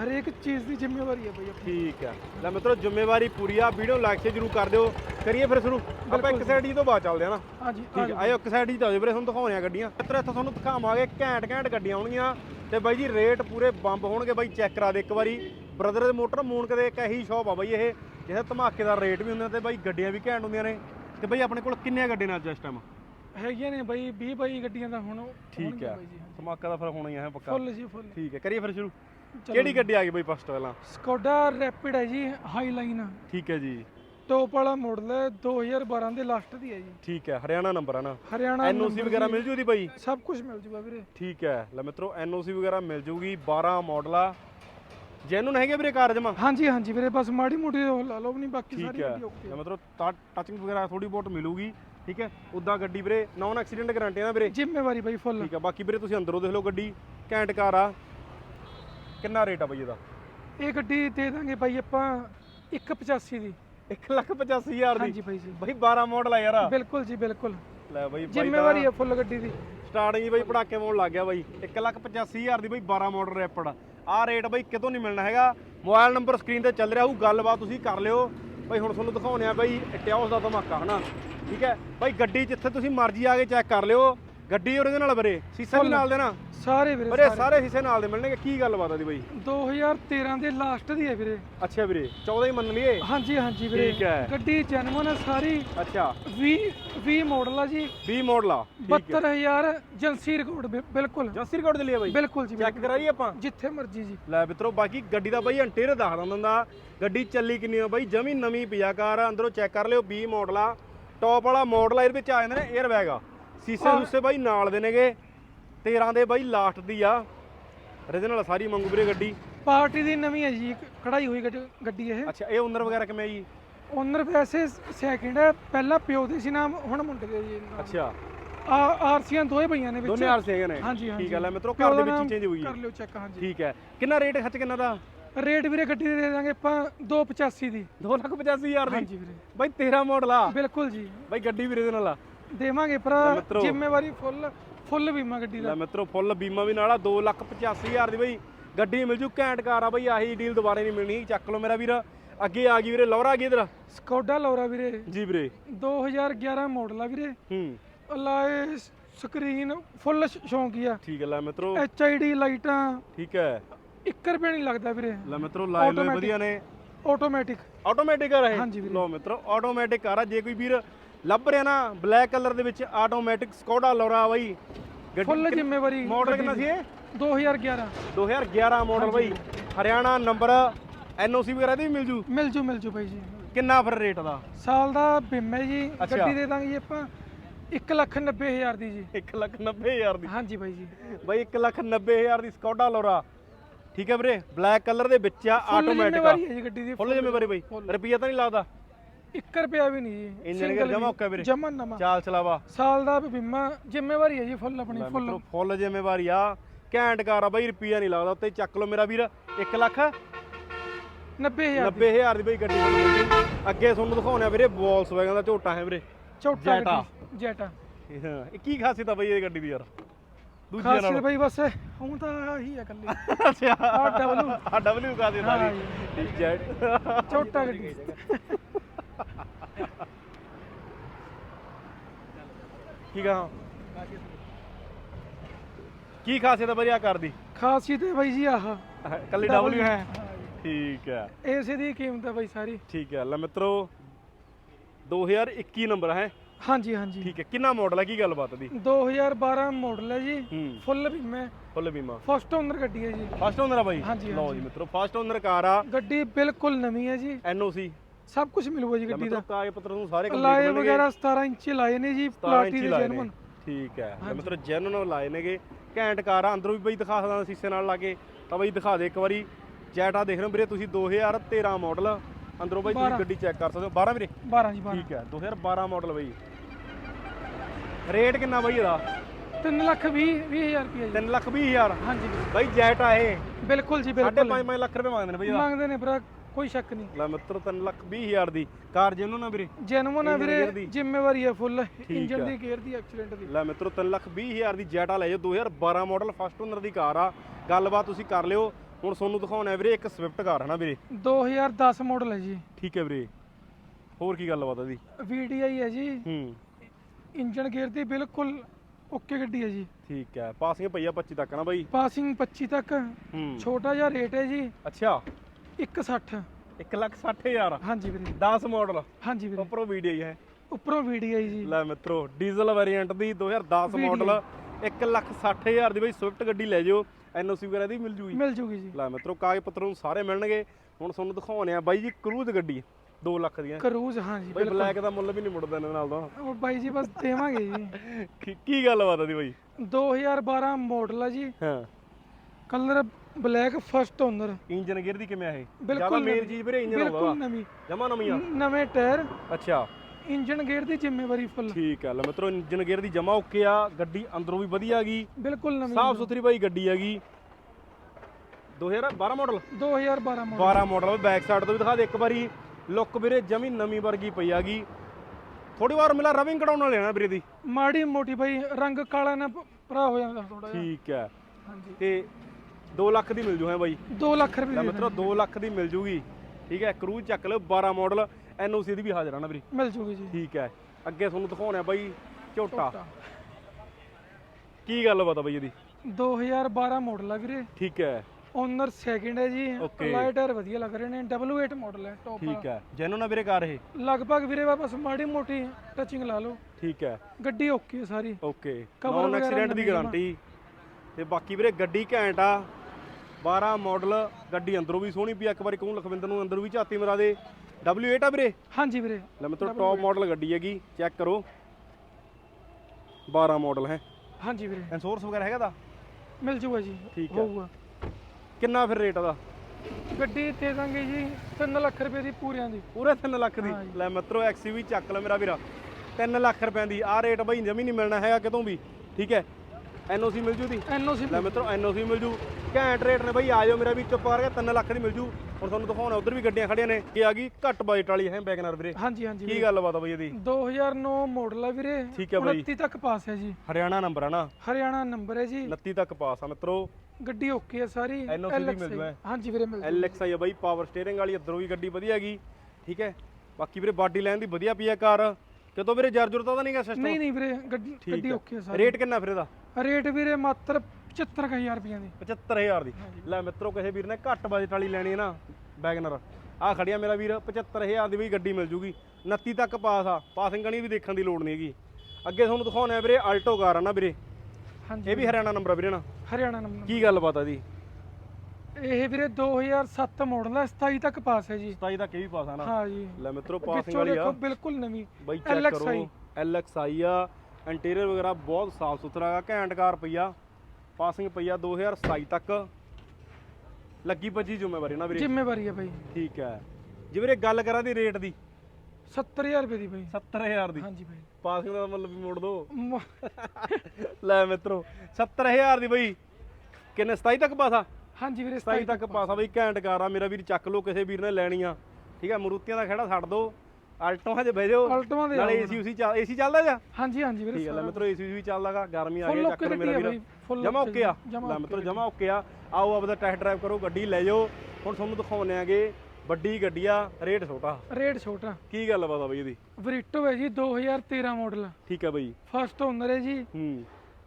[SPEAKER 2] ਹਰੇਕ ਚੀਜ਼ ਦੀ ਜ਼ਿੰਮੇਵਾਰੀ ਹੈ ਬਾਈ ਆਪਣੀ।
[SPEAKER 1] ਠੀਕ ਆ। ਲੈ ਮਿੱਤਰੋ ਜ਼ਿੰਮੇਵਾਰੀ ਪੂਰੀ ਆ। ਵੀਡੀਓ ਲਾਈਕ ਸ਼ੇਅਰ ਜਰੂਰ ਕਰ ਦਿਓ। ਕਰੀਏ ਫਿਰ ਸ਼ੁਰੂ। ਆਪਾਂ ਇੱਕ ਸਾਈਡ ਹੀ ਤੋਂ ਬਾਅਦ ਚੱਲਦੇ ਆ ਨਾ।
[SPEAKER 2] ਹਾਂਜੀ
[SPEAKER 1] ਠੀਕ ਆ। ਆਇਓ ਇੱਕ ਸਾਈਡ ਹੀ ਤਾਂ ਵੀਰੇ। ਤੁਹਾਨੂੰ ਦਿਖਾਉਣੇ ਆ ਗੱਡੀਆਂ। ਮਿੱਤਰੋ ਇੱਥੇ ਤੁਹਾਨੂੰ ਦਿਖਾਵਾਂਗੇ ਘੈਂਟ ਘੈਂਟ ਗੱਡੀਆਂ ਆਉਣਗੀਆਂ। ਤੇ ਬਾਈ ਜੀ ਰੇਟ ਪੂਰੇ ਬੰਬ ਹੋਣਗੇ। ਬਾਈ ਚੈੱਕ ਕਰਾ ਦੇ ਇੱਕ ਵਾਰੀ। ਬ੍ਰਦਰ ਦੇ ਮੋਟਰ ਮੂਨਕ ਦੇ ਇੱਕ ਇਹੀ ਸ਼ਾਪ ਆ ਬਾਈ ਇਹ। ਜਿਹਦੇ ਧਮਾਕੇਦਾਰ ਰੇਟ ਵੀ ਹੁੰਦੇ ਨੇ ਤੇ ਬਾਈ ਗੱਡੀਆਂ ਵੀ ਘੈਂਟ ਹੁੰਦੀਆਂ ਨੇ। ਤੇ ਬਾਈ ਆਪਣੇ ਕੋਲ ਕਿੰਨੀਆਂ ਗੱਡੀਆਂ ਨੇ ਅੱਜ ਇਸ ਟਾਈਮ
[SPEAKER 2] ਹੈਗੀਆਂ ਨੇ ਬਾਈ 20 ਬਾਈ ਗੱਡੀਆਂ ਦਾ ਹੁਣ
[SPEAKER 1] ਠੀਕ
[SPEAKER 2] ਜੀ
[SPEAKER 1] ਧਮਾਕਾ ਦਾ ਫਿਰ ਹੋਣਾ ਹੀ ਇਹ ਪੱਕਾ?
[SPEAKER 2] ਫੁੱਲ ਜੀ ਫੁੱਲ।
[SPEAKER 1] ਠੀਕ ਹੈ ਕਰੀਏ ਫਿਰ ਸ਼ੁਰੂ। ਕਿਹੜੀ ਗੱਡੀ ਆ ਗਈ ਬਾਈ ਫਸਟ ਪਹਿਲਾਂ?
[SPEAKER 2] ਸਕੋਡਾ ਰੈਪਿਡ ਹੈ ਜੀ ਹਾਈ ਲਾਈਨ
[SPEAKER 1] ਠੀਕ ਹੈ ਜੀ।
[SPEAKER 2] ਟੋਪ ਵਾਲਾ ਮਾਡਲ ਹੈ 2012 ਦੇ ਲਾਸਟ ਦੀ ਹੈ ਜੀ।
[SPEAKER 1] ਠੀਕ ਹੈ ਹਰਿਆਣਾ ਨੰਬਰ ਆ ਨਾ?
[SPEAKER 2] ਹਰਿਆਣਾ
[SPEAKER 1] ਐਨਓਸੀ ਵਗੈਰਾ। ਮਿਲ ਜੂ ਦੀ ਬਾਈ?
[SPEAKER 2] ਸਭ ਕੁਝ ਮਿਲ ਜੂਗਾ ਵੀਰੇ।
[SPEAKER 1] ਠੀਕ ਹੈ ਲੈ ਮਿੱਤਰੋ ਐਨਓਸੀ ਵਗੈਰਾ ਮਿਲ ਜੂਗੀ 12 ਮਾਡਲ ਆ। ਜੈਨੂਨ ਹੈਗੇ ਵੀਰੇ ਕਾਰ ਜਮਾ?
[SPEAKER 2] ਹਾਂਜੀ ਹਾਂਜੀ ਵੀਰੇ ਬਸ ਮਾੜੀ ਮੋਟੀ ਲਾ ਲਓ ਨਹੀਂ ਬਾਕੀ
[SPEAKER 1] ਠੀਕ
[SPEAKER 2] ਸਾਰੀ
[SPEAKER 1] ਹੈ।
[SPEAKER 2] ਗੱਡੀ ਓਕੇ
[SPEAKER 1] ਲੈ ਮਿੱਤਰੋ ਟੱਚਿੰਗ ਵਗੈਰਾ ਥੋੜੀ ਬਹੁਤ ਮਿਲੂਗੀ। ਠੀਕ ਹੈ? ਉਦਾਂ ਗੱਡੀ ਵੀਰੇ ਨੌਨ ਐਕਸੀਡੈਂਟ ਗਾਰੰਟੀ ਨਾ ਵੀਰੇ।
[SPEAKER 2] ਜ਼ਿੰਮੇਵਾਰੀ ਬਾਈ ਫੁੱਲ
[SPEAKER 1] ਠੀਕ ਹੈ ਬਾਕੀ ਵੀਰੇ ਤੁਸੀਂ ਅੰਦਰੋਂ ਦੇਖ ਲਓ ਗੱਡੀ ਘੈਂਟ ਕਾਰ ਆ। ਕਿੰਨਾ ਰੇਟ ਆ ਬਾਈ ਇਹਦਾ?
[SPEAKER 2] ਇਹ ਗੱਡੀ ਦੇ ਦਾਂਗੇ ਬਾਈ ਆਪਾਂ 185 ਦੀ।
[SPEAKER 1] 185000 ਦੀ?
[SPEAKER 2] ਹਾਂਜੀ ਬਾਈ ਜੀ।
[SPEAKER 1] ਬਾਈ 12 ਮਾਡਲ ਆ ਯਾਰ।
[SPEAKER 2] ਬਿਲਕੁਲ ਜੀ ਬਿਲਕੁਲ।
[SPEAKER 1] ਲੈ ਬਾਈ
[SPEAKER 2] ਜ਼ਿੰਮੇਵਾਰੀ ਹੈ ਫੁੱਲ ਗੱਡੀ ਦੀ।
[SPEAKER 1] ਸਟਾਰਟਿੰਗ ਹੀ ਬਾਈ ਪੜਾਕੇ ਪਾਉਣ ਲੱਗ ਗਿਆ ਬਾਈ। 185000 ਦੀ ਬਾਈ 12 ਮਾਡਲ ਰੈਪਡ। ਆਹ ਰੇਟ ਬਾਈ ਕਿਤੋਂ ਨਹੀਂ ਮਿਲਣਾ ਹੈਗਾ। ਮੋਬਾਈਲ ਨੰਬਰ ਸਕਰੀਨ ਤੇ ਚੱਲ ਰਿਹਾ ਹੋਊ ਗੱਲਬਾਤ ਤੁਸੀਂ ਕਰ ਲਿਓ। ਬਾਈ ਹੁਣ ਤੁਹਾਨੂੰ ਦਿਖਾਉਂਦੇ ਆ ਬਾਈ ਇਟਿਆਉਸ ਦਾ ਧਮਾਕਾ, ਹਨਾ? ਠੀਕ ਹੈ? ਬਾਈ ਗੱਡੀ ਜਿੱਥੇ ਤੁਸੀਂ ਮਰਜ਼ੀ ਆ ਕੇ ਚੈੱਕ ਕਰ ਲਿਓ। ਗੱਡੀ ਉਹਦੇ ਨਾਲ ਵੀਰੇ ਸੀਸੇ ਵੀ। ਨਾਲ ਦੇ ਨਾ।
[SPEAKER 2] ਸਾਰੇ ਵੀਰੇ
[SPEAKER 1] ਵੀਰੇ ਸਾਰੇ। ਸੀਸੇ ਨਾਲ ਦੇ ਮਿਲਣਗੇ ਕੀ ਗੱਲਬਾਤ ਆ ਦੀ ਬਾਈ
[SPEAKER 2] 2013 ਦੇ ਲਾਸਟ ਦੀ ਹੈ ਵੀਰੇ।
[SPEAKER 1] ਅੱਛਾ ਵੀਰੇ 14 ਹੀ ਮੰਨ ਲਈਏ?
[SPEAKER 2] ਹਾਂਜੀ ਹਾਂਜੀ ਵੀਰੇ।
[SPEAKER 1] ਠੀਕ ਹੈ।
[SPEAKER 2] ਗੱਡੀ ਜੈਨੂਨ ਸਾਰੀ।
[SPEAKER 1] ਅੱਛਾ।
[SPEAKER 2] 20 20 ਮਾਡਲ ਆ ਜੀ।
[SPEAKER 1] 20 ਮਾਡਲ ਆ। ਠੀਕ ਹੈ।
[SPEAKER 2] 72000 ਏਜੰਸੀ ਰਿਕਾਰਡ ਬਿਲਕੁਲ।
[SPEAKER 1] ਜੰਸੀ ਰਿਕਾਰਡ ਦੇ ਲਈ ਬਾਈ?
[SPEAKER 2] ਬਿਲਕੁਲ ਜੀ
[SPEAKER 1] ਚੈੱਕ ਕਰਾਈਏ ਆਪਾਂ?
[SPEAKER 2] ਜਿੱਥੇ ਮਰਜ਼ੀ ਜੀ।
[SPEAKER 1] ਲੈ ਮਿੱਤਰੋ ਬਾਕੀ ਗੱਡੀ ਦਾ ਬਾਈ ਇੰਟੀਰੀਅਰ ਦੱਸ ਦਿੰਦਾ ਗੱਡੀ ਚੱਲੀ ਕਿੰਨੀ ਆ ਬਾਈ? ਜਮੀ ਨਵੀਂ ਪਿਆ ਕਾਰ ਆ। ਅੰਦਰੋਂ ਚੈੱਕ ਕਰ ਲਿਓ 20 ਮਾਡਲ ਆ। ਟੌਪ ਵਾਲਾ ਮਾਡਲ ਆ ਇਹਦੇ ਵਿੱਚ ਆ ਜਾਂਦੇ ਨੇ 에ਅਰ ਬੈਗ ਆ। ਸੀਸੇ। ਸੂਸੇ ਬਾਈ ਨਾਲ ਦੇ ਨੇਗੇ। 13 ਦੇ ਬਾਈ ਲਾਸਟ ਦੀ ਆ। ਰੀਜਨਲ ਸਾਰੀ ਮੰਗੂ ਵੀਰੇ ਗੱਡੀ।
[SPEAKER 2] ਪਾਰਟੀ ਦੀ ਨਵੀਂ ਹੈ ਜੀ ਕਢਾਈ ਹੋਈ ਗੱਡ- ਗੱਡੀ ਇਹ।
[SPEAKER 1] ਅੱਛਾ ਇਹ ਓਨਰ ਵਗੈਰਾ ਕਿਵੇਂ ਆ ਜੀ?
[SPEAKER 2] ਓਨਰ ਵੈਸੇ ਸੈਕਿੰਡ ਹੈ ਪਹਿਲਾਂ ਪਿਓ ਦੇ ਸੀ ਨਾਮ ਹੁਣ ਮੁੰਡੇ ਦੇ ਜੀ।
[SPEAKER 1] ਅੱਛਾ।
[SPEAKER 2] ਆ ਆਰਸੀਆਂ ਦੋਏ ਪਈਆਂ ਨੇ ਵਿੱਚ।
[SPEAKER 1] ਦੋਨੇ ਆਰ ਹੈਗੇ ਨੇ।
[SPEAKER 2] ਹਾਂਜੀ ਹਾਂਜੀ।
[SPEAKER 1] ਠੀਕ ਹੈ ਲੈ ਮਿੱਤਰੋ
[SPEAKER 2] ਪਿਓ
[SPEAKER 1] ਘਰ ਦੇ
[SPEAKER 2] ਦਾ
[SPEAKER 1] ਵਿੱਚ
[SPEAKER 2] ਨਾਮ
[SPEAKER 1] ਚੇਂਜ ਹੋਈ
[SPEAKER 2] ਕਰ ਲਿਓ ਚੈੱਕ ਹਾਂਜੀ।
[SPEAKER 1] ਠੀਕ ਹੈ ਕਿੰਨਾ ਰੇਟ ਖੱਚ ਕਿੰਨਾ ਦਾ?
[SPEAKER 2] ਰੇਟ ਵੀਰੇ ਗੱਡੀ ਦੇ ਦੇ ਦਾਂਗੇ ਆਪਾਂ 285 ਦੀ।
[SPEAKER 1] 285000 ਦੀ?
[SPEAKER 2] ਹਾਂਜੀ ਵੀਰੇ।
[SPEAKER 1] ਬਾਈ 13 ਮਾਡਲ ਆ।
[SPEAKER 2] ਬਿਲਕੁਲ ਜੀ।
[SPEAKER 1] ਬਾਈ ਗੱਡੀ ਵੀਰੇ ਦੇ ਨਾਲ ਆ।
[SPEAKER 2] ਦੇਵਾਂਗੇ ਭਰਾ
[SPEAKER 1] ਮਿੱਤਰੋ।
[SPEAKER 2] ਜ਼ਿੰਮੇਵਾਰੀ ਫੁੱਲ ਫੁੱਲ ਬੀਮਾ ਗੱਡੀ
[SPEAKER 1] ਲੈ
[SPEAKER 2] ਦਾ
[SPEAKER 1] ਮਿੱਤਰੋ ਫੁੱਲ ਬੀਮਾ ਵੀ ਨਾਲ ਆ 285000 ਦੀ ਬਈ ਗੱਡੀ ਮਿਲ ਜੂ ਘੈਂਟ ਕਾਰ ਆ ਬਈ ਆਹੀ ਡੀਲ ਦੁਬਾਰੇ ਨਹੀਂ ਮਿਲਣੀ। ਚੱਕ ਲਓ ਮੇਰਾ ਵੀਰ ਅੱਗੇ ਆ ਗਈ ਵੀਰੇ ਲੌਰਾ ਗਈ ਇਧਰ?
[SPEAKER 2] ਸਕੋਡਾ ਲੋਰਾ ਵੀਰੇ।
[SPEAKER 1] ਜੀ ਵੀਰੇ।
[SPEAKER 2] 2011 ਮਾਡਲ ਆ ਵੀਰੇ।
[SPEAKER 1] ਹੂੰ।
[SPEAKER 2] ਲਾਏ ਸਕਰੀਨ ਫੁੱਲ ਸ਼ੌਂਕੀ ਆ।
[SPEAKER 1] ਠੀਕ ਹੈ ਲੈ ਮਿੱਤਰੋ।
[SPEAKER 2] ਐਚ ਆਈ ਡੀ ਲਾਈਟਾਂ।
[SPEAKER 1] ਠੀਕ ਹੈ।
[SPEAKER 2] 1 ਰੁਪਿਆ ਨਹੀਂ ਲੱਗਦਾ ਵੀਰੇ।
[SPEAKER 1] ਲੈ ਮਿੱਤਰੋ ਲਾਈਨ ਵੀ
[SPEAKER 2] Automatic।
[SPEAKER 1] ਵਧੀਆ ਨੇ।
[SPEAKER 2] ਆਟੋਮੈਟਿਕ
[SPEAKER 1] ਆਟੋਮੈਟਿਕ ਆ ਇਹ
[SPEAKER 2] ਹਾਂਜੀ ਵੀਰੇ।
[SPEAKER 1] ਲਓ ਮਿੱਤਰੋ ਆਟੋਮੈਟਿਕ ਆ। ਜੇ ਕੋਈ ਵੀਰ ਲੱਭ ਰਿਹਾ ਨਾ ਬਲੈਕ ਕਲਰ ਦੇ ਵਿੱਚ ਆਟੋਮੈਟਿਕ ਸਕੋਡਾ ਲੌਰਾ ਬਈ।
[SPEAKER 2] ਫੁੱਲ ਜ਼ਿੰਮੇਵਾਰੀ
[SPEAKER 1] ਮਾਡਲ ਕਿੰਨਾ ਸੀ ਇਹ?
[SPEAKER 2] 2011
[SPEAKER 1] 2011 ਮਾਡਲ ਬਈ। ਹਰਿਆਣਾ ਨੰਬਰ ਐਨਓਸੀ ਵਗੈਰਾ ਦੀ ਮਿਲ ਜੂ?
[SPEAKER 2] ਮਿਲ ਜੂ ਮਿਲ ਜੂ ਬਾਈ ਜੀ।
[SPEAKER 1] ਕਿੰਨਾ ਫਿਰ ਰੇਟ ਦਾ?
[SPEAKER 2] ਸਾਲ ਦਾ ਬੀਮਾ ਹੈ ਜੀ। ਗੱਡੀ ਦੇ ਦਾਂਗੇ ਜੀ ਆਪਾਂ 190000 ਦੀ ਜੀ।
[SPEAKER 1] 190000 ਦੀ।
[SPEAKER 2] ਹਾਂਜੀ ਬਾਈ ਜੀ।
[SPEAKER 1] ਬਈ 190000 ਦੀ ਸਕੋਡਾ ਲੋਰਾ। ਠੀਕ ਹੈ ਵੀਰੇ? ਬਲੈਕ ਕਲਰ ਦੇ ਵਿੱਚ ਆ
[SPEAKER 2] ਫੁੱਲ
[SPEAKER 1] ਆਟੋਮੈਟਿਕ
[SPEAKER 2] ਜ਼ਿੰਮੇਵਾਰੀ ਹੈ ਜੀ ਗੱਡੀ ਦੀ
[SPEAKER 1] ਫੁੱਲ ਜ਼ਿੰਮੇਵਾਰੀ ਬਈ। ਰੁਪਈਆ ਤਾਂ ਨਹੀਂ ਲੱਗਦਾ
[SPEAKER 2] 1 ਰੁਪਿਆ ਵੀ ਨਹੀਂ ਜੀ
[SPEAKER 1] ਇੰਜਨ ਜਮਾ ਓਕੇ ਵੀਰੇ।
[SPEAKER 2] ਜਮਾ ਨਵਾਂ।
[SPEAKER 1] ਚਾਲ ਚਲਾਵਾ।
[SPEAKER 2] ਸਾਲ ਦਾ ਬੀਮਾ ਜ਼ਿੰਮੇਵਾਰੀ ਹੈ ਜੀ ਫੁੱਲ ਆਪਣੀ ਫੁੱਲ।
[SPEAKER 1] ਫੁੱਲ ਜ਼ਿੰਮੇਵਾਰੀ ਆ। ਘੈਂਟ ਕਾਰ ਆ ਬਈ ਰੁਪਈਆ ਨਹੀਂ ਲੱਗਦਾ ਉੱਤੇ ਚੱਕ ਲਓ ਮੇਰਾ ਵੀਰ। 1 ਲੱਖ
[SPEAKER 2] 90000
[SPEAKER 1] 90000 ਦੀ। ਬਈ ਗੱਡੀ ਅੱਗੇ ਤੁਹਾਨੂੰ ਦਿਖਾਉਣਾ ਵੀਰੇ ਵੋਲਸ ਵੈਗਨ ਦਾ ਝੋਟਾ ਹੈ ਵੀਰੇ।
[SPEAKER 2] ਚੌਟਾ
[SPEAKER 1] ਜੈਟਾ।
[SPEAKER 2] ਜੈਟਾ।
[SPEAKER 1] ਇਹ ਕੀ ਖਾਸੀਅਤ ਆ ਬਈ ਇਹ ਗੱਡੀ ਦੀ ਯਾਰ।
[SPEAKER 2] ਖਾਸੀਅਤ
[SPEAKER 1] ਨਾਲ।
[SPEAKER 2] ਬਾਈ ਬਸ ਹੁਣ ਤਾਂ ਆਹੀ ਆ ਕੱਲੀ
[SPEAKER 1] ਅੱਛਾ।
[SPEAKER 2] ਆ ਡਬਲੂ
[SPEAKER 1] ਆ ਡਬਲਯੂ ਆ
[SPEAKER 2] ਹਾਂ
[SPEAKER 1] ਜੀ। ਜੈਟ
[SPEAKER 2] ਚੌਟਾ ਗੱਡੀ।
[SPEAKER 1] ਕੀ ਕਹਾਂ ਕੀ ਖਾਸੀਅਤ ਹੈ ਵਧੀਆ ਕਾਰ ਦੀ?
[SPEAKER 2] ਖਾਸੀਅਤ ਹੈ ਬਾਈ ਜੀ ਆਹ।
[SPEAKER 1] ਕੱਲੀ ਡਬਲਯੂ ਹੈ? ਠੀਕ ਹੈ
[SPEAKER 2] ਇਸੇ ਦੀ ਕੀਮਤ ਹੈ ਬਾਈ ਸਾਰੀ।
[SPEAKER 1] ਠੀਕ ਹੈ ਲੈ ਮਿੱਤਰੋ 2021 ਨੰਬਰ ਹੈ।
[SPEAKER 2] ਹਾਂਜੀ ਹਾਂਜੀ।
[SPEAKER 1] ਠੀਕ ਹੈ ਕਿੰਨਾ ਮਾਡਲ ਹੈ ਕੀ ਗੱਲਬਾਤ ਦੀ?
[SPEAKER 2] 2012 ਮਾਡਲ ਹੈ ਜੀ।
[SPEAKER 1] ਹੂੰ।
[SPEAKER 2] ਫੁੱਲ ਬੀਮਾ
[SPEAKER 1] ਫੁੱਲ ਬੀਮਾ।
[SPEAKER 2] ਫਸਟ ਓਨਰ ਗੱਡੀ ਹੈ ਜੀ।
[SPEAKER 1] ਫਸਟ ਓਨਰ ਆ ਬਾਈ ਲਓ। ਜੀ ਮਿੱਤਰੋ ਫਸਟ ਓਨਰ ਕਾਰ ਆ।
[SPEAKER 2] ਗੱਡੀ ਬਿਲਕੁਲ ਨਵੀਂ ਹੈ ਜੀ।
[SPEAKER 1] ਐਨਓਸੀ
[SPEAKER 2] ਸਭ ਕੁਝ ਮਿਲੂਗਾ ਜੀ ਗੱਡੀ ਦਾ।
[SPEAKER 1] ਕਾਗਜ਼ ਪੱਤਰ ਨੂੰ ਸਾਰੇ complete
[SPEAKER 2] ਲਾਏ
[SPEAKER 1] ਮਿਲਣਗੇ।
[SPEAKER 2] ਵਗੈਰਾ 17 ਇੰਚੀ ਲਾਏ ਨੇ ਜੀ
[SPEAKER 1] 17
[SPEAKER 2] ਪਲਾਟੀ
[SPEAKER 1] ਇੰਚੀ
[SPEAKER 2] ਦੇ
[SPEAKER 1] ਲਾਏ ਨੇ।
[SPEAKER 2] ਜਰਮਨ
[SPEAKER 1] ਠੀਕ ਹੈ। ਲੈ ਮਿੱਤਰੋ ਜੈਨੂਨ ਲਾਏ ਨੇਗੇ। ਘੈਂਟ ਕਾਰ ਆ ਅੰਦਰੋਂ ਵੀ ਬਈ ਦਿਖਾ ਸਕਦਾ ਸ਼ੀਸ਼ੇ ਨਾਲ ਲਾ ਕੇ। ਤਾਂ ਬਈ ਦਿਖਾ ਦੇ ਇੱਕ ਵਾਰੀ। ਜੈਟਾ ਦੇਖ ਰਹੇ ਹੋ ਵੀਰੇ ਤੁਸੀਂ 2013 ਮਾਡਲ ਅੰਦਰੋਂ ਬਈ ਤੁਸੀਂ
[SPEAKER 2] ਬਾਰਾਂ।
[SPEAKER 1] ਗੱਡੀ ਚੈੱਕ ਕਰ ਸਕਦੇ ਹੋ। 12 ਵੀਰੇ?
[SPEAKER 2] 12 ਜੀ 12
[SPEAKER 1] ਠੀਕ ਹੈ 2012 ਮਾਡਲ ਬਈ। ਰੇਟ ਕਿੰਨਾ ਬਈ ਇਹਦਾ?
[SPEAKER 2] 3 ਲੱਖ 20 20000 ਰੁਪਏ ਜੀ।
[SPEAKER 1] 3 ਲੱਖ 20 ਹਜ਼ਾਰ।
[SPEAKER 2] ਹਾਂਜੀ।
[SPEAKER 1] ਬਈ ਜੈਟ ਆ ਇਹ।
[SPEAKER 2] ਬਿਲਕੁਲ ਜੀ ਬਿਲਕੁਲ।
[SPEAKER 1] 5 ਲੱਖ ਰੁਪਏ ਮੰਗਦੇ ਨੇ ਬਈ ਇਹਦਾ।
[SPEAKER 2] ਮੰਗਦੇ ਨੇ ਭਰਾ। ਕੋਈ ਸ਼ੱਕ ਨਹੀਂ।
[SPEAKER 1] ਲੈ ਮਿੱਤਰੋ 3 ਲੱਖ 20 ਹਜ਼ਾਰ ਦੀ। ਕਾਰ ਜਿਹਨੂੰ ਨਾ ਵੀਰੇ।
[SPEAKER 2] ਜੈਨੂਨ
[SPEAKER 1] gear
[SPEAKER 2] ਵੀਰੇ
[SPEAKER 1] ਦੀ।
[SPEAKER 2] ਜ਼ਿੰਮੇਵਾਰੀ ਹੈ ਫੁੱਲ ਇੰਜਨ। ਦੀ ਗੇਅਰ ਦੀ ਐਕਸੀਡੈਂਟ ਦੀ।
[SPEAKER 1] ਲੈ ਮਿੱਤਰੋ 3 ਲੱਖ 20 ਹਜ਼ਾਰ ਦੀ ਜੈਟਾ ਲੈ ਜਾਓ 2012 ਮਾਡਲ ਫਸਟ ਓਨਰ ਦੀ ਕਾਰ ਆ। ਗੱਲਬਾਤ ਤੁਸੀਂ ਕਰ ਲਿਓ। ਹੁਣ ਤੁਹਾਨੂੰ ਦਿਖਾਉਣਾ ਹੈ ਵੀਰੇ ਇੱਕ ਸਵਿਫਟ ਕਾਰ ਹੈ ਨਾ ਵੀਰੇ।
[SPEAKER 2] 2010 ਮਾਡਲ ਹੈ ਜੀ।
[SPEAKER 1] ਠੀਕ ਹੈ ਵੀਰੇ। ਹੋਰ ਕੀ ਗੱਲਬਾਤ ਆ ਦੀ
[SPEAKER 2] VDI ਹੈ ਜੀ।
[SPEAKER 1] ਹੂੰ।
[SPEAKER 2] ਇੰਜਨ ਗੇਅਰ ਦੀ ਬਿਲਕੁਲ ਓਕੇ ਗੱਡੀ ਹੈ ਜੀ।
[SPEAKER 1] ਠੀਕ ਹੈ। ਪਾਸਿੰਗ ਪਈਆ 25 ਤੱਕ ਨਾ ਬਾਈ?
[SPEAKER 2] ਪਾਸਿੰਗ 25 ਤੱਕ।
[SPEAKER 1] ਹੂੰ।
[SPEAKER 2] ਛੋਟਾ ਜਿਹਾ ਰੇਟ ਹੈ ਜੀ।
[SPEAKER 1] ਅੱਛਾ।
[SPEAKER 2] 160
[SPEAKER 1] 1 ਲੱਖ 60 ਹਜ਼ਾਰ।
[SPEAKER 2] ਹਾਂਜੀ ਵੀਰੇ।
[SPEAKER 1] 10 ਮਾਡਲ।
[SPEAKER 2] ਹਾਂਜੀ ਵੀਰੇ।
[SPEAKER 1] ਉੱਪਰੋਂ ਵੀਡੀਓ ਹੈ।
[SPEAKER 2] ਉੱਪਰੋਂ VDI ਜੀ।
[SPEAKER 1] ਲੈ ਮਿੱਤਰੋ ਡੀਜ਼ਲ ਵੇਰੀਐਂਟ ਦੀ 2010
[SPEAKER 2] VDI
[SPEAKER 1] ਮਾਡਲ 1 ਲੱਖ 60 ਹਜ਼ਾਰ ਦੀ ਬਾਈ ਸਵਿਫਟ ਗੱਡੀ ਲੈ ਜਿਓ। ਐਨਓਸੀ ਵਗੈਰਾ ਦੀ ਮਿਲ ਜੂਗੀ।
[SPEAKER 2] ਮਿਲ ਜੂਗੀ ਜੀ।
[SPEAKER 1] ਲੈ ਮਿੱਤਰੋ ਕਾਗਜ਼ ਪੱਤਰ ਨੂੰ ਸਾਰੇ ਮਿਲਣਗੇ। ਹੁਣ ਤੁਹਾਨੂੰ ਦਿਖਾਉਣੇ ਆ ਬਾਈ ਜੀ ਕਰੂਜ਼ ਗੱਡੀ 2 ਲੱਖ ਦੀਆਂ।
[SPEAKER 2] ਕਰੂਜ਼ ਹਾਂਜੀ
[SPEAKER 1] ਬਾਈ ਬਲੈਕ ਦਾ ਮੁੱਲ ਵੀ ਨਹੀਂ ਮੁੜਦਾ ਇਹਨਾਂ ਨਾਲ ਦਾ
[SPEAKER 2] ਉਹ ਬਾਈ ਜੀ ਬਸ ਦੇਵਾਂਗੇ ਜੀ।
[SPEAKER 1] ਕੀ- ਕੀ ਗੱਲਬਾਤ ਆ ਦੀ ਬਾਈ
[SPEAKER 2] 2012 ਮਾਡਲ ਹੈ ਜੀ।
[SPEAKER 1] ਹਾਂ।
[SPEAKER 2] Colour black first owner.
[SPEAKER 1] Engine gear ਦੀ ਕਿਵੇਂ ਆ ਇਹ?
[SPEAKER 2] ਬਿਲਕੁਲ
[SPEAKER 1] ਮੇਨ
[SPEAKER 2] ਨਵੀਂ।
[SPEAKER 1] ਚੀਜ਼ ਵੀਰੇ ਇੰਜਨ
[SPEAKER 2] ਬਿਲਕੁਲ ਨਵੀਂ।
[SPEAKER 1] ਜਮਾ ਨਵੀਂ ਆ।
[SPEAKER 2] ਨਵੇਂ ਟਾਇਰ।
[SPEAKER 1] ਅੱਛਾ।
[SPEAKER 2] ਇੰਜਨ ਗੇਅਰ ਦੀ ਜ਼ਿੰਮੇਵਾਰੀ ਫੁੱਲ।
[SPEAKER 1] ਠੀਕ ਹੈ ਲੈ ਮਿੱਤਰੋ ਇੰਜਨ ਗੇਅਰ ਦੀ ਜਮਾ ਓਕੇ ਆ। ਗੱਡੀ ਅੰਦਰੋਂ ਵੀ ਵਧੀਆ ਹੈਗੀ
[SPEAKER 2] ਬਿਲਕੁਲ ਨਵੀਂ
[SPEAKER 1] ਸਾਫ਼ ਸੁਥਰੀ ਬਾਈ ਗੱਡੀ ਹੈਗੀ 2012 model
[SPEAKER 2] 2012 model
[SPEAKER 1] 12 model back side ਤੋਂ ਵੀ ਦਿਖਾ ਦੇ ਇੱਕ ਵਾਰੀ। ਲੁੱਕ ਵੀਰੇ ਜਮੀ ਨਵੀਂ ਵਰਗੀ ਪਈ ਹੈਗੀ ਥੋੜੀ ਵਾਰ ਮਿਲਾ ਰਵਿੰਗ ਕਢਾਉਣ ਵਾਲੇ ਨਾ ਵੀਰੇ ਦੀ।
[SPEAKER 2] ਮਾੜੀ ਮੋਟੀ ਬਾਈ ਰੰਗ ਕਾਲਾ ਨਾ ਭਰਾ ਹੋ ਜਾਂਦਾ ਥੋੜਾ ਜਿਹਾ।
[SPEAKER 1] ਠੀਕ ਹੈ
[SPEAKER 2] ਹਾਂਜੀ।
[SPEAKER 1] ਤੇ 2 ਲੱਖ ਦੀ ਮਿਲ ਜੂ ਹੈ ਬਾਈ।
[SPEAKER 2] 2 ਲੱਖ ਰੁਪਏ
[SPEAKER 1] ਲੈ
[SPEAKER 2] ਦੀ
[SPEAKER 1] ਮਿੱਤਰੋ 2 ਲੱਖ ਦੀ ਮਿਲ ਜੂਗੀ। ਠੀਕ ਹੈ ਕਰੂਜ਼ ਚੱਕ ਲਿਓ 12 ਮਾਡਲ ਐਨਓਸੀ ਦੀ ਵੀ ਹਾਜ਼ਰ ਆ ਨਾ ਵੀਰੇ।
[SPEAKER 2] ਮਿਲ ਜੂਗੀ ਜੀ।
[SPEAKER 1] ਠੀਕ ਹੈ ਅੱਗੇ ਤੁਹਾਨੂੰ ਦਿਖਾਉਣਾ ਬਾਈ ਝੋਟਾ। ਕੀ ਗੱਲ ਬਤਾ ਬਾਈ ਇਹਦੀ?
[SPEAKER 2] 2012 ਮਾਡਲ ਆ ਵੀਰੇ।
[SPEAKER 1] ਠੀਕ ਹੈ।
[SPEAKER 2] ਓਨਰ ਸੈਕਿੰਡ ਹੈ ਜੀ. ਲਾਈਟਰ ਵਧੀਆ ਲੱਗ ਰਹੇ ਨੇ। W8 ਮਾਡਲ ਹੈ ਟੌਪ
[SPEAKER 1] ਠੀਕ ਹੈ। ਜੈਨੋ ਨਾ ਵੀਰੇ ਕਾਰ ਇਹ?
[SPEAKER 2] ਲਗਭਗ ਵੀਰੇ ਬਸ ਮਾੜੀ ਮੋਟੀ ਟੱਚਿੰਗ ਲਾ ਲਓ।
[SPEAKER 1] ਠੀਕ ਹੈ।
[SPEAKER 2] ਗੱਡੀ ਓਕੇ ਸਾਰੀ।
[SPEAKER 1] ਓਕੇ
[SPEAKER 2] ਵਗੈਰਾ
[SPEAKER 1] ਐਕਸੀਡੈਂਟ ਦੀ। ਗਾਰੰਟੀ ਤੇ ਬਾਕੀ ਵੀਰੇ ਗੱਡੀ ਘੈਂਟ ਆ। 12 ਮਾਡਲ ਗੱਡੀ ਅੰਦਰੋਂ ਵੀ ਸੋਹਣੀ ਪਈ ਆ, ਇੱਕ ਵਾਰੀ ਕਹੂੰ ਲਖਵਿੰਦਰ ਨੂੰ ਅੰਦਰੋਂ ਵੀ ਝਾਤੀ ਮਰਾ ਦੇ। W8 ਆ ਵੀਰੇ?
[SPEAKER 2] ਹਾਂਜੀ ਵੀਰੇ।
[SPEAKER 1] ਲੈ ਮਿੱਤਰੋ ਟੌਪ ਮਾਡਲ ਗੱਡੀ ਹੈਗੀ ਚੈੱਕ ਕਰੋ। 12 ਮਾਡਲ ਹੈ।
[SPEAKER 2] ਹਾਂਜੀ ਵੀਰੇ।
[SPEAKER 1] ਇੰਸ਼ੋਰੈਂਸ ਵਗੈਰਾ ਹੈਗਾ ਦਾ?
[SPEAKER 2] ਮਿਲ ਜੂਗਾ ਜੀ
[SPEAKER 1] ਠੀਕ ਹੈ।
[SPEAKER 2] ਹੋਊਗਾ।
[SPEAKER 1] ਕਿੰਨਾ ਫਿਰ ਰੇਟ ਦਾ?
[SPEAKER 2] ਗੱਡੀ ਦੇ ਦਾਂਗੇ ਜੀ 3 ਲੱਖ ਰੁਪਏ ਦੀ ਪੂਰਿਆਂ ਦੀ।
[SPEAKER 1] ਪੂਰੇ 3 ਲੱਖ ਦੀ?
[SPEAKER 2] ਹਾਂ ਜੀ।
[SPEAKER 1] ਲੈ ਮਿੱਤਰੋ ਵੀ ਚੱਕ ਲੈ ਮੇਰਾ ਵੀਰਾ। 3 ਲੱਖ ਰੁਪਏ ਦੀ। ਆ ਰੇਟ ਬਈ ਜਮੀ ਨਹੀਂ ਮਿਲਣਾ ਹੈਗਾ ਕਿਤੋਂ ਵੀ। ਠੀਕ ਹੈ। ਐਨਓਸੀ ਮਿਲ ਜੂ ਦੀ?
[SPEAKER 2] ਐਨਓਸੀ
[SPEAKER 1] ਲੈ ਮਿੱਤਰੋ ਐਨਓਸੀ ਮਿਲ ਜੂ। ਘੈਂਟ ਰੇਟ ਨੇ ਬਈ ਆ ਜਾਓ ਮੇਰਾ ਵੀ ਚੁੱਪ ਕਰਕੇ 3 ਲੱਖ ਦੀ ਮਿਲ ਜੂ। ਹੁਣ ਤੁਹਾਨੂੰ ਦਿਖਾਉਣਾ ਉਧਰ ਵੀ ਗੱਡੀਆਂ ਖੜੀਆਂ ਨੇ। ਇਹ ਆ ਗਈ ਘੱਟ ਬਜਟ ਵਾਲੀ ਹੈ ਵੈਗਨਰ ਵੀਰੇ।
[SPEAKER 2] ਹਾਂਜੀ ਹਾਂਜੀ
[SPEAKER 1] ਕੀ ਗੱਲਬਾਤ ਆ ਬਈ ਇਹਦੀ?
[SPEAKER 2] 2009 ਮਾਡਲ ਹੈ ਵੀਰੇ।
[SPEAKER 1] ਠੀਕ ਹੈ ਬਾਈ।
[SPEAKER 2] 29 ਤੱਕ ਪਾਸ ਹੈ ਜੀ।
[SPEAKER 1] ਹਰਿਆਣਾ ਨੰਬਰ ਹੈ ਨਾ?
[SPEAKER 2] ਹਰਿਆਣਾ ਨੰਬਰ ਹੈ ਜੀ।
[SPEAKER 1] 29 ਤੱਕ ਪਾਸ ਆ ਮਿੱਤਰੋ।
[SPEAKER 2] ਗੱਡੀ ਓਕੇ ਹੈ ਸਾਰੀ। LXI
[SPEAKER 1] ਮਿਲ ਜੂ।
[SPEAKER 2] ਹਾਂਜੀ ਵੀਰੇ ਮਿਲ ਜੂ।
[SPEAKER 1] ਐਲਐਕਸਆਈ ਆ ਬਾਈ ਪਾਵਰ ਸਟੀਅਰਿੰਗ ਵਾਲੀ ਅੰਦਰੋਂ ਵੀ ਗੱਡੀ ਵਧੀਆ ਹੈਗੀ। ਠੀਕ ਹੈ? ਬਾਕੀ ਵੀਰੇ ਬਾਡੀ ਲਾਈਨ ਦੀ ਵਧੀਆ ਪਈ ਆ ਕਾਰ ਕਿਤੋਂ ਵੀਰੇ ਜਰਜੁਰ ਤਾਂ ਨਹੀਂ ਗਾ ਸਿਸਟਮ?
[SPEAKER 2] ਨਹੀਂ ਨਹੀਂ ਵੀਰੇ ਗੱਡੀ
[SPEAKER 1] ਠੀਕ
[SPEAKER 2] ਗੱਡੀ। ਓਕੇ ਹੈ ਸਾਰੀ।
[SPEAKER 1] ਰੇਟ ਕਿੰਨਾ ਫਿਰ ਇਹਦਾ?
[SPEAKER 2] ਰੇਟ ਵੀਰੇ ਮਾਤਰ 75000 ਰੁਪਈਆਂ ਦੀ।
[SPEAKER 1] 75000 ਦੀ। ਲੈ ਮਿੱਤਰੋ ਕਿਸੇ ਵੀਰ ਨੇ ਘੱਟ ਬਜਟ ਵਾਲੀ ਲੈਣੀ ਹੈ ਨਾ ਵੈਗਨਰ ਆ ਖੜੀਆਂ ਮੇਰਾ ਵੀਰ 75000 ਦੀ ਵੀ ਗੱਡੀ ਮਿਲ ਜੂਗੀ। 29 ਤੱਕ ਪਾਸ ਆ। ਪਾਸਿੰਗ ਗਣੀ ਵੀ ਦੇਖਣ ਦੀ ਲੋੜ ਨਹੀਂ ਹੈਗੀ। ਅੱਗੇ ਤੁਹਾਨੂੰ ਦਿਖਾਉਣਾ ਹੈ ਵੀਰੇ ਆਲਟੋ ਕਾਰ ਆ ਨਾ ਵੀਰੇ।
[SPEAKER 2] ਹਾਂਜੀ
[SPEAKER 1] ਇਹ ਵੀ ਹਰਿਆਣਾ ਨੰਬਰ ਆ ਵੀਰੇ ਨਾ।
[SPEAKER 2] ਹਰਿਆਣਾ ਨੰਬਰ।
[SPEAKER 1] ਕੀ ਗੱਲਬਾਤ ਆ ਦੀ
[SPEAKER 2] ਇਹ ਵੀਰੇ 2007 ਮਾਡਲ ਹੈ 27 ਤੱਕ ਪਾਸ ਹੈ ਜੀ।
[SPEAKER 1] 27 ਤੱਕ ਇਹ ਵੀ ਪਾਸ ਆ ਨਾ?
[SPEAKER 2] ਹਾਂ ਜੀ।
[SPEAKER 1] ਲੈ ਮਿੱਤਰੋ ਪਾਸਿੰਗ ਵਾਲੀ ਆ।
[SPEAKER 2] ਬਿਲਕੁਲ ਨਵੀਂ।
[SPEAKER 1] ਬਾਈ ਚੈੱਕ ਕਰੋ
[SPEAKER 2] LXI
[SPEAKER 1] ਆ। ਇੰਟੀਰੀਅਰ ਵਗੈਰਾ ਬਹੁਤ ਸਾਫ਼ ਸੁਥਰਾ ਆ ਘੈਂਟ ਕਾਰ ਪਈ ਆ। ਪਾਸਿੰਗ ਪਈ ਆ 2027 ਤੱਕ। ਲੱਗੀ ਭੱਜੀ ਜ਼ਿੰਮੇਵਾਰੀ ਨਾ ਵੀਰੇ?
[SPEAKER 2] ਜ਼ਿੰਮੇਵਾਰੀ ਹੈ ਬਾਈ।
[SPEAKER 1] ਠੀਕ ਹੈ। ਜੇ ਵੀਰੇ ਗੱਲ ਕਰਾਂ ਦੀ ਰੇਟ ਦੀ?
[SPEAKER 2] 70000 ਰੁਪਏ ਦੀ ਬਾਈ।
[SPEAKER 1] 70000 ਦੀ?
[SPEAKER 2] ਹਾਂਜੀ ਬਾਈ।
[SPEAKER 1] ਪਾਸਿੰਗ ਦਾ ਮਤਲਬ ਵੀ ਮੋੜ ਦੋ। ਲੈ ਮਿੱਤਰੋ 70000 ਦੀ ਬਈ। ਕਿੰਨੇ 27 ਤੱਕ ਪਾਸਾ
[SPEAKER 2] ਹਾਂਜੀ ਵੀਰੇ
[SPEAKER 1] 27 ਤੱਕ ਪਾਸਾ ਬਈ ਘੈਂਟ ਕਾਰ ਆ ਮੇਰਾ ਵੀਰ ਚੱਕ ਲਓ ਕਿਸੇ ਵੀਰ ਨੇ ਲੈਣੀ ਆ। ਠੀਕ ਹੈ ਮਰੂਤੀਆਂ ਦਾ ਖੜਾ ਛੱਡ ਦੋ ਆਲਟੋ ਹਜੇ ਬਹਿ ਜਾਓ
[SPEAKER 2] ਦੇ
[SPEAKER 1] ਨਾਲੇ ਏਸੀ ਉਸੀ ਚੱਲ ਏਸੀ ਚੱਲਦਾ ਜਾਂ?
[SPEAKER 2] ਹਾਂਜੀ ਹਾਂਜੀ ਵੀਰੇ
[SPEAKER 1] ਠੀਕ ਹੈ ਲੈ ਮਿੱਤਰੋ ਏਸੀ ਵੀ ਚੱਲਦਾਗਾ ਗਰਮੀ ਆ ਗਈ ਚੱਕਰ ਮੇਰਾ
[SPEAKER 2] ਆ
[SPEAKER 1] ਵੀਰ। ਜਮਾ ਓਕੇ ਆ। ਲੈ ਮਿੱਤਰੋ ਜਮਾ ਓਕੇ ਆ। ਆਓ ਆਪਦਾ ਟੈਸਟ ਡਰਾਈਵ ਕਰੋ ਗੱਡੀ ਲੈ ਜਾਓ। ਹੁਣ ਤੁਹਾਨੂੰ ਦਿਖਾਉਣੇ ਆਗੇ ਵੱਡੀ ਗੱਡੀ ਆ ਰੇਟ ਛੋਟਾ।
[SPEAKER 2] ਰੇਟ ਛੋਟਾ।
[SPEAKER 1] ਕੀ ਗੱਲ ਬਾਤ ਆ ਬਈ ਇਹਦੀ?
[SPEAKER 2] ਵਰੀਟੋ ਹੈ ਜੀ 2013 ਮਾਡਲ
[SPEAKER 1] ਠੀਕ ਹੈ ਬਈ।
[SPEAKER 2] ਫਸਟ ਓਨਰ ਹੈ ਜੀ।
[SPEAKER 1] ਹੂੰ।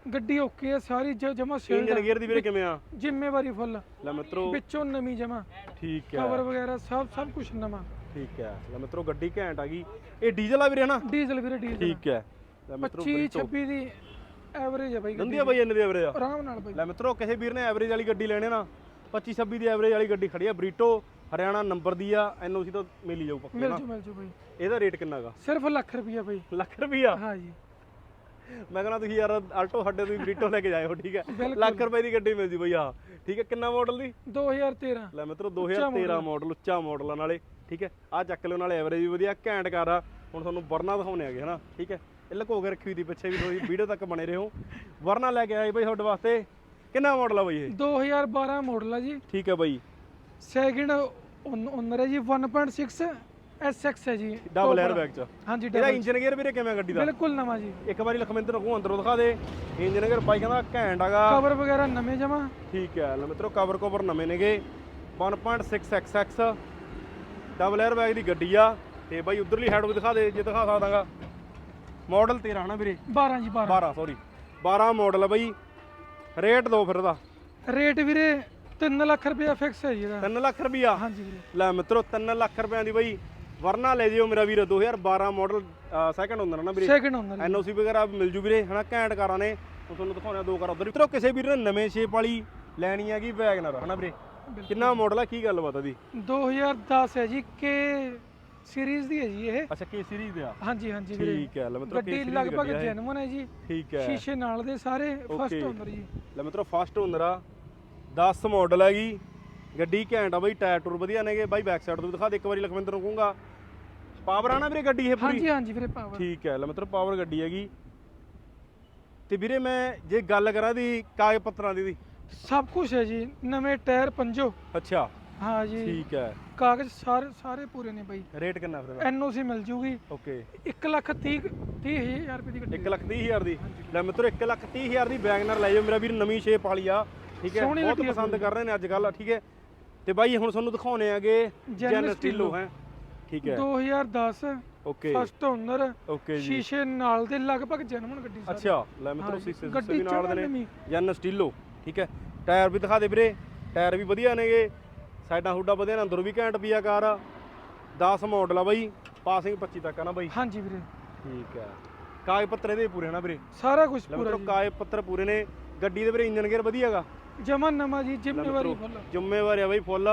[SPEAKER 2] ਗੱਡੀ ਓਕੇ ਹੈ ਸਾਰੀ ਜਮਾ
[SPEAKER 1] ਇੰਜਨ
[SPEAKER 2] ਸੇਲ
[SPEAKER 1] ਗੇਅਰ ਦੀ ਵੀਰੇ ਕਿਵੇਂ ਆ?
[SPEAKER 2] ਜ਼ਿੰਮੇਵਾਰੀ ਫੁੱਲ
[SPEAKER 1] ਲੈ ਮਿੱਤਰੋ।
[SPEAKER 2] ਵਿੱਚੋਂ ਨਵੀਂ ਜਮਾ।
[SPEAKER 1] ਠੀਕ
[SPEAKER 2] ਕਵਰ
[SPEAKER 1] ਹੈ
[SPEAKER 2] ਵਗੈਰਾ ਸਭ ਸਭ ਕੁਝ ਨਵਾਂ।
[SPEAKER 1] ਠੀਕ ਹੈ ਲੈ ਮਿੱਤਰੋ ਗੱਡੀ ਘੈਂਟ ਆ ਗਈ। ਇਹ ਡੀਜ਼ਲ ਆ ਵੀਰੇ ਹਨਾ?
[SPEAKER 2] ਡੀਜ਼ਲ ਵੀਰੇ ਡੀਜ਼ਲ।
[SPEAKER 1] ਠੀਕ ਹੈ ਲੈ ਮਿੱਤਰੋ
[SPEAKER 2] 25
[SPEAKER 1] ਬਰੀਟੋ
[SPEAKER 2] 26 ਦੀ ਐਵਰੇਜ ਹੈ ਬਾਈ
[SPEAKER 1] ਗੰਦੀ ਆ ਬਾਈ ਇੰਨੇ ਦੀ ਐਵਰੇਜ ਆ।
[SPEAKER 2] ਆਰਾਮ ਨਾਲ ਬਾਈ।
[SPEAKER 1] ਲੈ ਮਿੱਤਰੋ ਕਿਸੇ ਵੀਰ ਨੇ ਐਵਰੇਜ ਵਾਲੀ ਗੱਡੀ ਲੈਣੇ ਨਾ 25 26 ਦੀ ਐਵਰੇਜ ਵਾਲੀ ਗੱਡੀ ਖੜੀ ਆ ਬਰੀਟੋ ਹਰਿਆਣਾ ਨੰਬਰ ਦੀ ਆ ਐਨਓਸੀ ਤੋਂ ਮਿਲੀ ਜਾਊ ਪੱਕੀ
[SPEAKER 2] ਮਿਲ ਜੂ ਮਿਲ ਜੂ ਬਾਈ।
[SPEAKER 1] ਇਹਦਾ ਰੇਟ ਕਿੰਨਾਗਾ
[SPEAKER 2] ਸਿਰਫ ਲੱਖ ਰੁਪਈਆ ਬਾਈ।
[SPEAKER 1] ਲੱਖ ਰੁਪਈਆ?
[SPEAKER 2] ਹਾਂ ਜੀ
[SPEAKER 1] ਮੈਂ ਕਹਿੰਦਾ ਤੁਸੀਂ ਯਾਰ ਆਲਟੋ ਸਾਡੇ ਤੁਸੀਂ ਬਰੀਟੋ ਲੈ ਕੇ ਜਾਇਓ ਠੀਕ ਹੈ?
[SPEAKER 2] ਬਿਲਕੁਲ।
[SPEAKER 1] ਲੱਖ ਰੁਪਏ ਦੀ ਗੱਡੀ ਮਿਲ ਜੂ ਬਈ ਆ ਠੀਕ ਹੈ ਕਿੰਨਾ ਮਾਡਲ ਦੀ?
[SPEAKER 2] 2013
[SPEAKER 1] ਲੈ ਮਿੱਤਰੋ 2013 ਮਾਡਲ ਉੱਚਾ ਮਾਡਲ ਆ ਨਾਲੇ ਠੀਕ ਹੈ? ਆ ਚੱਕ ਲਿਓ ਨਾਲੇ ਐਵਰੇਜ ਵੀ ਵਧੀਆ ਘੈਂਟ ਕਰ ਆ। ਹੁਣ ਤੁਹਾਨੂੰ ਵਰਨਾ ਦਿਖਾਉਣੇ ਹੈਗੇ ਹਨਾ? ਠੀਕ ਹੈ? ਇਹ ਲੁਕੋ ਕੇ ਰੱਖੀ ਹੋਈ ਦੀ ਪਿੱਛੇ ਵੀ ਥੋੜੀ ਵੀਡੀਓ ਤੱਕ ਬਣੇ ਰਹੋ। ਵਰਨਾ ਲੈ ਕੇ ਆਏ ਬਈ ਤੁਹਾਡੇ ਵਾਸਤੇ। ਕਿੰਨਾ ਮਾਡਲ ਆ ਬਈ ਇਹ?
[SPEAKER 2] 2012 ਮਾਡਲ ਹੈ ਜੀ।
[SPEAKER 1] ਠੀਕ ਹੈ ਬਈ।
[SPEAKER 2] ਸੈਕਿੰਡ ਓਨਰ ਹੈ ਜੀ 1.6 SX ਹੈ ਜੀ
[SPEAKER 1] ਡਬਲ 에ਅਰ ਬੈਗ ਚ।
[SPEAKER 2] ਹਾਂਜੀ
[SPEAKER 1] ਇਹਦਾ ਇੰਜਨ ਗੇਅਰ ਵੀਰੇ ਕਿਵੇਂ ਗੱਡੀ ਦਾ?
[SPEAKER 2] ਬਿਲਕੁਲ ਨਵਾਂ ਜੀ।
[SPEAKER 1] ਇੱਕ ਵਾਰੀ ਲਖਮਿੰਦਰ ਨੂੰ ਅੰਦਰੋਂ ਦਿਖਾ ਦੇ। ਇੰਜਨ ਗੇਅਰ ਬਾਈ ਕਹਿੰਦਾ ਘੈਂਟ ਹੈਗਾ।
[SPEAKER 2] ਕਵਰ ਵਗੈਰਾ ਨਵੇਂ ਜਮਾ?
[SPEAKER 1] ਠੀਕ ਹੈ ਲੈ ਮਿੱਤਰੋ ਕਵਰ ਕਵਰ ਨਵੇਂ ਨੇਗੇ। 1.6xx ਡਬਲ 에ਅਰ ਬੈਗ ਦੀ ਗੱਡੀ ਆ। ਤੇ ਬਾਈ ਉਧਰਲੀ ਹੈਡ ਵੀ ਦਿਖਾ ਦੇ ਜੇ ਦਿਖਾ ਸਕਦਾਗਾ ਮਾਡਲ 13 ਹਨਾ ਵੀਰੇ?
[SPEAKER 2] 12 ਜੀ 12
[SPEAKER 1] 12 ਸੌਰੀ 12 ਮਾਡਲ ਆ ਬਾਈ। ਰੇਟ ਦੋ ਫਿਰ ਦਾ
[SPEAKER 2] ਰੇਟ ਵੀਰੇ 3 ਲੱਖ ਰੁਪਇਆ ਫਿਕਸ ਹੈ ਜੀ ਇਹਦਾ।
[SPEAKER 1] 3 ਲੱਖ ਰੁਪਿਆ
[SPEAKER 2] ਹਾਂਜੀ ਵੀਰੇ।
[SPEAKER 1] ਲੈ ਮਿੱਤਰੋ 3 ਲੱਖ ਰੁਪਿਆਂ ਦੀ ਬਾਈ। ਵਰਨਾ ਲੈ ਜਿਓ ਮੇਰਾ ਵੀਰ 2012 ਮਾਡਲ ਸੈਕੰਡ ਹੁੰਦਾ ਨਾ ਵੀਰੇ।
[SPEAKER 2] ਸੈਕਿੰਡ ਓਨਰ
[SPEAKER 1] ਐਨਓਸੀ ਵਗੈਰਾ ਮਿਲ ਜੂ ਵੀਰੇ ਹਨਾ ਘੈਂਟ ਕਾਰਾਂ ਨੇ। ਹੁਣ ਤੁਹਾਨੂੰ ਦਿਖਾਉਣਾ ਦੋ ਕਾਰਾਂ ਉਧਰ। ਮਿੱਤਰੋ ਕਿਸੇ ਵੀਰ ਨੇ ਨਵੇਂ ਸ਼ੇਪ ਵਾਲੀ ਲੈਣੀ ਹੈਗੀ ਵੈਗਨਰ ਹਨਾ ਵੀਰੇ? ਕਿੰਨਾ ਮਾਡਲ ਆ ਕੀ ਗੱਲਬਾਤ ਆ ਦੀ
[SPEAKER 2] 2010 ਹੈ ਜੀ ਕੇ ਸੀਰੀਜ਼ ਦੀ ਹੈ ਜੀ ਇਹ।
[SPEAKER 1] ਅੱਛਾ ਕੇ ਸੀਰੀਜ਼ ਦੇ ਆ।
[SPEAKER 2] ਹਾਂਜੀ ਹਾਂਜੀ ਵੀਰੇ।
[SPEAKER 1] ਠੀਕ ਹੈ ਲੈ ਮਿੱਤਰੋ
[SPEAKER 2] ਗੱਡੀ
[SPEAKER 1] series ਦੀ
[SPEAKER 2] ਲਗਭਗ
[SPEAKER 1] ਗੱਡੀ ਆ।
[SPEAKER 2] ਜੈਨੂਨ ਹੈ ਜੀ।
[SPEAKER 1] ਠੀਕ ਹੈ।
[SPEAKER 2] ਸ਼ੀਸ਼ੇ ਨਾਲ ਦੇ ਸਾਰੇ ਫਸਟ
[SPEAKER 1] Okay.
[SPEAKER 2] ਓਨਰ ਜੀ।
[SPEAKER 1] ਲੈ ਮਿੱਤਰੋ ਫਸਟ ਓਨਰ ਆ। 10 ਮਾਡਲ ਹੈਗੀ। ਗੱਡੀ ਘੈਂਟ ਆ ਬਾਈ ਟਾਇਰ ਟੂਰ ਵਧੀਆ ਨੇਗੇ। ਬਾਈ ਬੈਕ ਸਾਈਡ ਤੋਂ ਵੀ ਦਿਖਾ ਦੇ ਇੱਕ ਵਾਰੀ ਲਖਵਿੰਦਰ ਨੂੰ ਕਹੂੰਗਾ। ਪਾਵਰ ਆ ਨਾ ਵੀਰੇ ਗੱਡੀ ਇਹ ਪੂਰੀ?
[SPEAKER 2] ਹਾਂਜੀ ਹਾਂਜੀ ਵੀਰੇ ਪਾਵਰ
[SPEAKER 1] ਠੀਕ ਹੈ ਲੈ ਮਿੱਤਰੋ ਪਾਵਰ ਗੱਡੀ ਹੈਗੀ। ਤੇ ਵੀਰੇ ਮੈਂ ਜੇ ਗੱਲ ਕਰਾਂ ਦੀ ਕਾਗਜ਼ ਪੱਤਰਾਂ ਦੀ ਦੀ
[SPEAKER 2] ਸਭ ਕੁਝ ਹੈ ਜੀ ਨਵੇਂ ਟਾਇਰ ਪੰਜੋ।
[SPEAKER 1] ਅੱਛਾ।
[SPEAKER 2] ਹਾਂ ਜੀ।
[SPEAKER 1] ਠੀਕ ਹੈ।
[SPEAKER 2] ਕਾਗਜ਼ ਸਾਰੇ ਸਾਰੇ ਪੂਰੇ ਨੇ ਬਾਈ।
[SPEAKER 1] ਰੇਟ ਕਿੰਨਾ ਫਿਰ
[SPEAKER 2] ਐਨਓਸੀ ਮਿਲ ਜੂਗੀ।
[SPEAKER 1] ਓਕੇ।
[SPEAKER 2] 1 ਲੱਖ 30 30000 ਰੁਪਏ ਦੀ ਗੱਡੀ
[SPEAKER 1] 1 ਲੱਖ 30 ਹਜ਼ਾਰ ਦੀ? ਲੈ ਮਿੱਤਰੋ 1 ਲੱਖ 30 ਹਜ਼ਾਰ ਦੀ ਵੈਗਨਰ ਲੈ ਜਾਓ। ਮੇਰਾ ਵੀਰ ਨਵੀਂ ਸ਼ੇਪ ਵਾਲੀ ਆ। ਠੀਕ ਹੈ ਬਹੁਤ ਪਸੰਦ ਕਰ ਰਹੇ ਨੇ ਅੱਜ ਕੱਲ ਠੀਕ ਹੈ। ਤੇ ਬਾਈ ਹੁਣ ਤੁਹਾਨੂੰ ਦਿਖਾਉਣੇ ਆਗੇ ਜੈਨ ਸਟੀਲੋ ਹੈ? ਠੀਕ ਹੈ।
[SPEAKER 2] 2010
[SPEAKER 1] ਓਕੇ
[SPEAKER 2] ਫਸਟ ਓਨਰ
[SPEAKER 1] ਓਕੇ ਜੀ।
[SPEAKER 2] ਸ਼ੀਸ਼ੇ ਨਾਲ ਦੇ ਲਗਭਗ ਜੈਨੂਨ ਗੱਡੀ ਸਾਰੀ।
[SPEAKER 1] ਅੱਛਾ ਲੈ ਮਿੱਤਰੋ ਸੀਸੇ ਵੀ ਨਾਲ ਦੇ ਨੇ। ਜੈਨ ਸਟੀਲੋ ਠੀਕ ਹੈ। ਟਾਇਰ ਵੀ ਦਿਖਾ ਦੇ ਵੀਰੇ ਟਾਇਰ ਵੀ ਵਧੀਆ ਨੇਗੇ। ਸਾਈਡਾਂ ਹੁੱਡਾ ਵਧੀਆ ਨੇ ਅੰਦਰੋਂ ਵੀ ਘੈਂਟ ਪੀਆ ਕਾਰ। 10 ਮਾਡਲ ਆ ਬਾਈ ਪਾਸਿੰਗ 25 ਤੱਕ ਆ ਨਾ ਬਾਈ?
[SPEAKER 2] ਹਾਂਜੀ ਵੀਰੇ।
[SPEAKER 1] ਠੀਕ ਹੈ। ਕਾਗਜ਼ ਪੱਤਰ ਇਹਦੇ ਪੂਰੇ ਨਾ ਵੀਰੇ?
[SPEAKER 2] ਸਾਰਾ ਕੁਝ ਪੂਰਾ
[SPEAKER 1] ਕਾਗਜ਼ ਪੱਤਰ ਪੂਰੇ ਨੇ। ਗੱਡੀ ਦੇ ਵੀਰੇ ਇੰਜਨ ਗੇਅਰ ਵਧੀਆ ਹੈਗਾ
[SPEAKER 2] ਜਮਾ ਨਵਾਂ ਜੀ ਜ਼ਿੰਮੇਵਾਰੀ ਫੁੱਲ।
[SPEAKER 1] ਜ਼ਿੰਮੇਵਾਰੀ ਆ ਬਾਈ ਫੁੱਲ।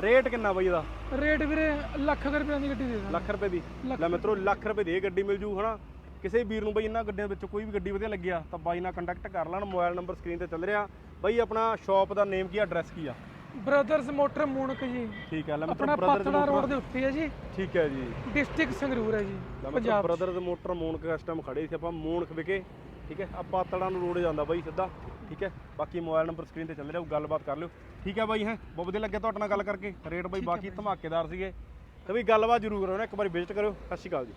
[SPEAKER 1] ਰੇਟ ਕਿੰਨਾ ਬਾਈ ਇਹਦਾ?
[SPEAKER 2] ਰੇਟ ਵੀਰੇ ਲੱਖ ਰੁਪਏ ਦੀ ਗੱਡੀ ਦੇ ਦਾਂਗੇ।
[SPEAKER 1] ਲੱਖ ਰੁਪਏ ਦੀ? ਲੈ ਮਿੱਤਰੋ ਲੱਖ ਰੁਪਏ ਦੀ ਇਹ ਗੱਡੀ ਮਿਲ ਜੂ ਹਨਾ? ਕਿਸੇ ਵੀਰ ਨੂੰ ਬਈ ਇਹਨਾਂ ਗੱਡੀਆਂ ਵਿੱਚੋਂ ਕੋਈ ਵੀ ਗੱਡੀ ਵਧੀਆ ਲੱਗਿਆ ਤਾਂ ਬਾਈ ਨਾਲ ਕੰਟੈਕਟ ਕਰ ਲੈਣ ਮੋਬਾਈਲ ਨੰਬਰ ਸਕਰੀਨ ਤੇ ਚੱਲ ਰਿਹਾ। ਬਾਈ ਆਪਣਾ ਸ਼ਾਪ ਦਾ ਨੇਮ ਕੀ ਆ ਐਡਰੈਸ ਕੀ ਆ?
[SPEAKER 2] ਬ੍ਰਦਰਸ ਮੋਟਰ ਮੂਣਕ ਜੀ।
[SPEAKER 1] ਠੀਕ ਹੈ ਲੈ ਮਿੱਤਰੋ
[SPEAKER 2] ਆਪਣਾ
[SPEAKER 1] ਬ੍ਰਦਰਜ਼
[SPEAKER 2] ਪਾਤੜਾ ਰੋਡ
[SPEAKER 1] ਮੋਟਰ
[SPEAKER 2] ਦੇ ਉੱਤੇ ਹੈ ਜੀ।
[SPEAKER 1] ਠੀਕ ਹੈ ਜੀ।
[SPEAKER 2] ਡਿਸਟ੍ਰਿਕਟ ਸੰਗਰੂਰ ਹੈ ਜੀ Punjab
[SPEAKER 1] brothers motor Moonak custom ਖੜੇ ਸੀ ਆਪਾਂ ਮੂਨਕ ਵਿਕੇ ਠੀਕ ਹੈ ਆਪਾਂ ਤੜਾ ਨੂੰ ਰੋਡ ਜਾਂਦਾ ਬਾਈ ਸਿੱਧਾ। ਠੀਕ ਹੈ? ਬਾਕੀ ਮੋਬਾਈਲ ਨੰਬਰ ਸਕਰੀਨ ਤੇ ਚੱਲ ਰਿਹਾ ਉਹ ਗੱਲਬਾਤ ਕਰ ਲਿਓ। ਠੀਕ ਹੈ ਬਾਈ ਹੈ? ਬਹੁਤ ਵਧੀਆ ਲੱਗਿਆ ਤੁਹਾਡੇ ਨਾਲ ਗੱਲ ਕਰਕੇ। ਰੇਟ ਬਾਈ ਬਾਕੀ ਧਮਾਕੇਦਾਰ ਸੀਗੇ। ਤੇ ਵੀ ਗੱਲਬਾਤ ਜ਼ਰੂਰ ਕਰੋ ਨਾ ਇੱਕ ਵਾਰੀ ਵਿਜ਼ਿਟ ਕਰਿਓ। ਸਤਿ ਸ਼੍ਰੀ ਅਕਾਲ ਜੀ।